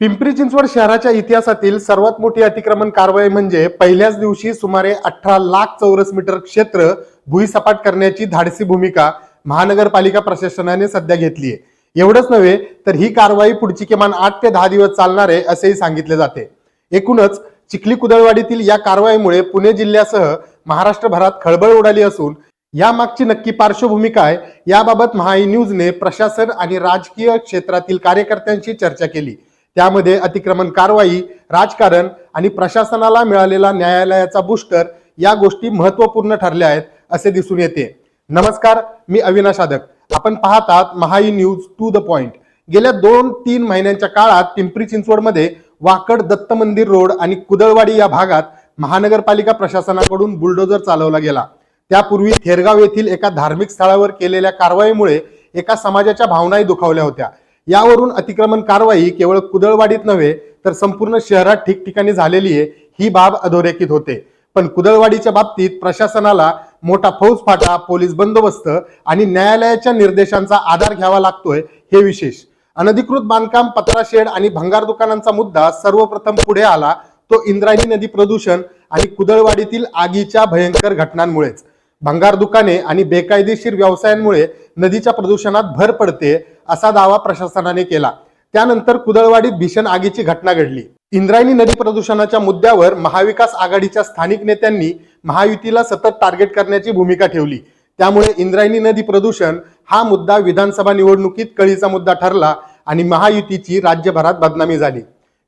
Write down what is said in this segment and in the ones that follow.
पिंपरी चिंचवड शहराच्या इतिहासातील सर्वात मोठी अतिक्रमण कारवाई म्हणजे पहिल्याच दिवशी सुमारे अठरा लाख चौरस मीटर क्षेत्र भुईसपाट करण्याची धाडसी भूमिका महानगरपालिका प्रशासनाने सध्या घेतली आहे एवढंच नव्हे तर ही कारवाई पुढची किमान आठ ते दहा दिवस चालणार आहे असेही सांगितले जाते. एकूणच चिखली कुदळवाडीतील या कारवाईमुळे पुणे जिल्ह्यासह महाराष्ट्रभरात खळबळ उडाली असून यामागची नक्की पार्श्वभूमी काय याबाबत महाई न्यूजने प्रशासन आणि राजकीय क्षेत्रातील कार्यकर्त्यांशी चर्चा केली. त्यामध्ये अतिक्रमण कारवाई राजकारण आणि प्रशासनाला मिळालेला न्यायालयाचा बुस्टर या गोष्टी महत्त्वपूर्ण ठरल्या आहेत असे दिसून येते. नमस्कार मी अविनाश आदक. आपण पाहतात Mahaai news to the point. गेल्या दोन तीन महिन्यांच्या काळात पिंपरी चिंचवडमध्ये वाकड दत्त मंदिर रोड आणि कुदळवाडी या भागात महानगरपालिका प्रशासनाकडून बुलडोजर चालवला गेला. त्यापूर्वी थेरगाव येथील एका धार्मिक स्थळावर केलेल्या कारवाईमुळे एका समाजाच्या भावनाही दुखावल्या होत्या. यावरून अतिक्रमण कारवाई केवळ कुदळवाडीत नव्हे तर संपूर्ण शहरात ठिकठिकाणी झालेली आहे ही बाब अधोरेखित होते. पण कुदळवाडीच्या बाबतीत प्रशासनाला मोठा फौजफाटा पोलीस बंदोबस्त आणि न्यायालयाच्या निर्देशांचा आधार घ्यावा लागतोय हे विशेष. अनधिकृत बांधकाम पत्रा शेड आणि भंगार दुकानांचा मुद्दा सर्वप्रथम पुढे आला तो इंद्रायणी नदी प्रदूषण आणि कुदळवाडीतील आगीच्या भयंकर घटनांमुळेच. भंगार दुकाने आणि बेकायदेशीर व्यवसायांमुळे नदीच्या प्रदूषणात भर पडते असा दावा प्रशासनाने केला. त्यानंतर कुदळवाडीत भीषण आगीची घटना घडली. इंद्रायणी नदी प्रदूषणाच्या मुद्द्यावर महाविकास आघाडीच्या स्थानिक नेत्यांनी महायुतीला सतत टार्गेट करण्याची भूमिका ठेवली. त्यामुळे इंद्रायणी नदी प्रदूषण हा मुद्दा विधानसभा निवडणुकीत कळीचा मुद्दा ठरला आणि महायुतीची राज्यभरात बदनामी झाली.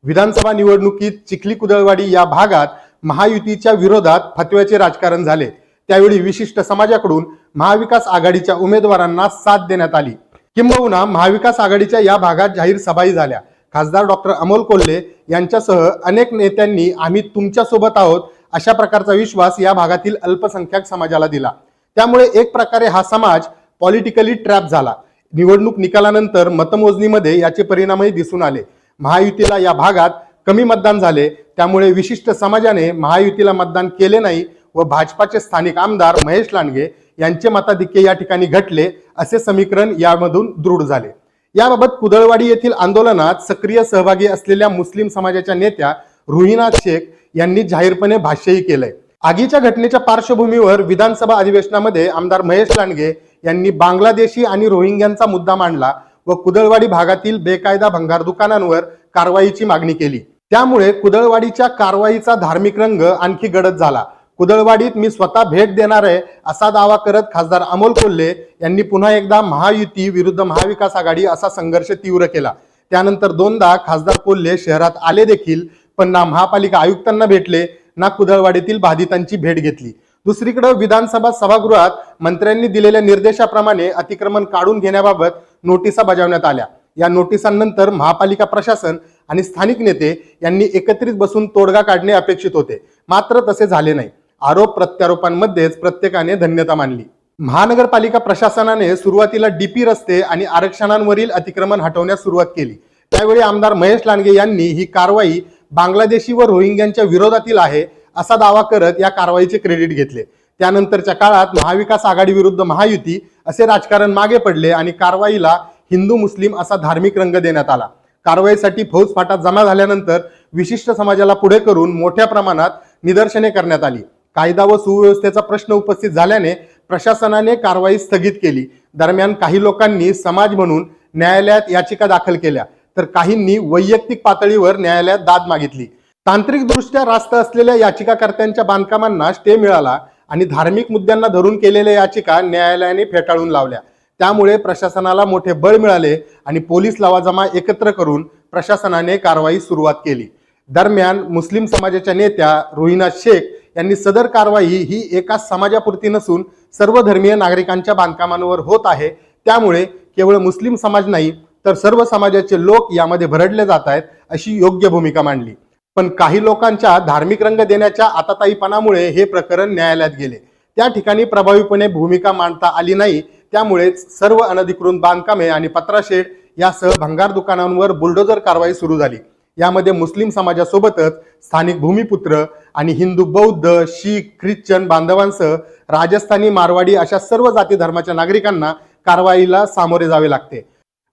विधानसभा निवडणुकीत चिखली कुदळवाडी या भागात महायुतीच्या विरोधात फतव्याचे राजकारण झाले. त्यावेळी विशिष्ट समाजाकडून महाविकास आघाडीच्या उमेदवारांना साथ देण्यात आली. किंबहुना महाविकास आघाडीच्या या भागात जाहीर सभाही झाल्या. खासदार डॉक्टर अमोल कोल्हे यांच्यासह अनेक नेत्यांनी आम्ही तुमच्यासोबत आहोत अशा प्रकारचा विश्वास या भागातील अल्पसंख्याक समाजाला दिला. त्यामुळे एक प्रकारे हा समाज पॉलिटिकली ट्रॅप झाला. निवडणूक निकालानंतर मतमोजणीमध्ये याचे परिणामही दिसून आले. महायुतीला या भागात कमी मतदान झाले. त्यामुळे विशिष्ट समाजाने महायुतीला मतदान केले नाही व भाजपाचे स्थानिक आमदार महेश लांडगे यांचे मताधिक्य या ठिकाणी घटले असे समीकरण यामधून दृढ झाले. याबाबत कुदळवाडी येथील आंदोलनात सक्रिय सहभागी असलेल्या मुस्लिम समाजाच्या नेत्या रुहिनाथ शेख यांनी जाहीरपणे भाष्यही केलंय. आगीच्या घटनेच्या पार्श्वभूमीवर विधानसभा अधिवेशनामध्ये आमदार महेश लांडगे यांनी बांगलादेशी आणि रोहिंग्यांचा मुद्दा मांडला व कुदळवाडी भागातील बेकायदा भंगार दुकानांवर कारवाईची मागणी केली. त्यामुळे कुदळवाडीच्या कारवाईचा धार्मिक रंग आणखी गडद झाला. कुदळवाडीत मी स्वतः भेट देणार आहे असा दावा करत खासदार अमोल कोल्हे यांनी पुन्हा एकदा महायुती विरुद्ध महाविकास आघाडी असा संघर्ष तीव्र केला. त्यानंतर दोनदा खासदार कोल्हे शहरात आले देखील पण ना महापालिका आयुक्तांना भेटले ना कुदळवाडीतील बाधितांची भेट घेतली. दुसरीकडे विधानसभा सभागृहात मंत्र्यांनी दिलेल्या निर्देशाप्रमाणे अतिक्रमण काढून घेण्याबाबत नोटिसा बजावण्यात आल्या. या नोटिसांनंतर महापालिका प्रशासन आणि स्थानिक नेते यांनी एकत्रित बसून तोडगा काढणे अपेक्षित होते. मात्र तसे झाले नाही. आरोप प्रत्यारोपांमध्येच प्रत्येकाने धन्यता मानली. महानगरपालिका प्रशासनाने सुरुवातीला डीपी रस्ते आणि आरक्षणांवरील अतिक्रमण हटवण्यास सुरुवात केली. त्यावेळी आमदार महेश लांडगे यांनी ही कारवाई बांगलादेशी व रोहिंग्यांच्या विरोधातील आहे असा दावा करत या कारवाईचे क्रेडिट घेतले. त्यानंतरच्या काळात महाविकास आघाडी विरुद्ध महायुती असे राजकारण मागे पडले आणि कारवाईला हिंदू मुस्लिम असा धार्मिक रंग देण्यात आला. कारवाईसाठी फौजफाटा जमा झाल्यानंतर विशिष्ट समाजाला पुढे करून मोठ्या प्रमाणात निदर्शने करण्यात आली. कायदा व सुव्यवस्थेचा प्रश्न उपस्थित झाल्याने प्रशासनाने कारवाई स्थगित केली. दरम्यान काही लोकांनी समाज म्हणून न्यायालयात याचिका दाखल केल्या तर काहींनी वैयक्तिक पातळीवर न्यायालयात दाद मागितली. तांत्रिकदृष्ट्या रास्त असलेल्या याचिकाकर्त्यांच्या बांधकामांना स्टे मिळाला आणि धार्मिक मुद्द्यांना धरून केलेल्या याचिका न्यायालयाने फेटाळून लावल्या. त्यामुळे प्रशासनाला मोठे बळ मिळाले आणि पोलीस लवाजमा एकत्र करून प्रशासनाने कारवाई सुरुवात केली. दरम्यान मुस्लिम समाजाच्या नेत्या रोहिना शेख यांनी सदर कारवाई ही एका समाजापुरती नसून सर्व धर्मीय नागरिकांच्या बांधकामांवर होत आहे. त्यामुळे केवळ मुस्लिम समाज नाही तर सर्व समाजाचे लोक यामध्ये भरडले जात आहेत अशी योग्य भूमिका मांडली. पण काही लोकांच्या धार्मिक रंग देण्याच्या आताताईपणामुळे हे प्रकरण न्यायालयात गेले. त्या ठिकाणी प्रभावीपणे भूमिका मांडता आली नाही त्यामुळेच सर्व अनधिकृत बांधकामे आणि पत्राशेड यासह भंगार दुकानांवर बुलडोजर कारवाई सुरू झाली. यामध्ये मुस्लिम समाजासोबतच स्थानिक भूमिपुत्र आणि हिंदू बौद्ध शीख ख्रिश्चन बांधवांसह राजस्थानी मारवाडी अशा सर्व जाती धर्माच्या नागरिकांना कारवाईला सामोरे जावे लागते.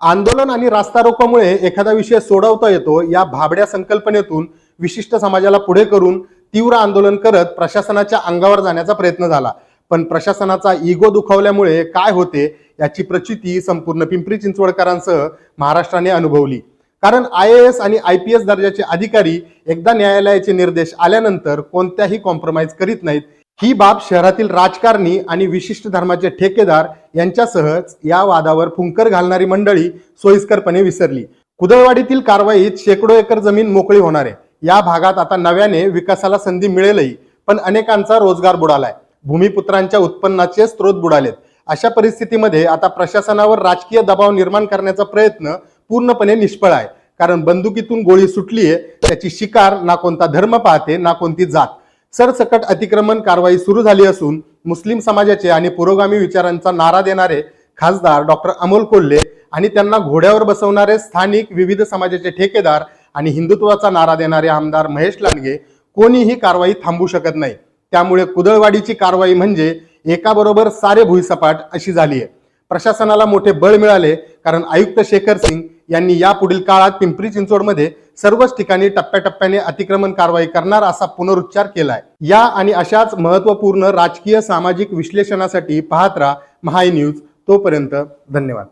आंदोलन आणि रास्ता रोकोमुळे एखादा विषय सोडवता येतो या भाबड्या संकल्पनेतून विशिष्ट समाजाला पुढे करून तीव्र आंदोलन करत प्रशासनाच्या अंगावर जाण्याचा प्रयत्न झाला. पण प्रशासनाचा इगो दुखावल्यामुळे काय होते याची प्रचिती संपूर्ण पिंपरी चिंचवडकरांसह महाराष्ट्राने अनुभवली. कारण आय ए एस आणि आय पी एस दर्जाचे अधिकारी एकदा न्यायालयाचे निर्देश आल्यानंतर कोणत्याही कॉम्प्रोमाइज करीत नाहीत. ही बाब शहरातील राजकारणी आणि विशिष्ट धर्माचे ठेकेदार यांच्यासह या वादावर फुंकर घालणारी मंडळी सोयीस्करपणे विसरली. कुदळवाडीतील कारवाईत शेकडो एकर जमीन मोकळी होणार आहे. या भागात आता नव्याने विकासाला संधी मिळेलही पण अनेकांचा रोजगार बुडालाय. भूमिपुत्रांच्या उत्पन्नाचे स्रोत बुडालेत. अशा परिस्थितीमध्ये आता प्रशासनावर राजकीय दबाव निर्माण करण्याचा प्रयत्न पूर्णपणे निष्फळ आहे. कारण बंदुकीतून गोळी सुटलीये त्याची शिकार ना कोणता धर्म पाहते ना कोणती जात. सरसकट अतिक्रमण कारवाई सुरू झाली असून मुस्लिम समाजाचे आणि पुरोगामी विचारांचा नारा देणारे खासदार डॉक्टर अमोल कोल्हे आणि त्यांना घोड्यावर बसवणारे स्थानिक विविध समाजाचे ठेकेदार आणि हिंदुत्वाचा नारा देणारे आमदार महेश लांडगे कोणीही कारवाई थांबू शकत नाही. त्यामुळे कुदळवाडीची कारवाई म्हणजे एकाबरोबर सारे भुईसपाट अशी झाली आहे प्रशासनाला मोठे बळ मिळाले कारण आयुक्त शेखर सिंग यांनी यापुढील काळात पिंपरी चिंचवडमध्ये सर्वच ठिकाणी टप्प्याटप्प्याने अतिक्रमण कारवाई करणार असा पुनरुच्चार केलाय. या आणि अशाच महत्त्वपूर्ण राजकीय सामाजिक विश्लेषणासाठी पाहत राहा महाय न्यूज. तोपर्यंत धन्यवाद.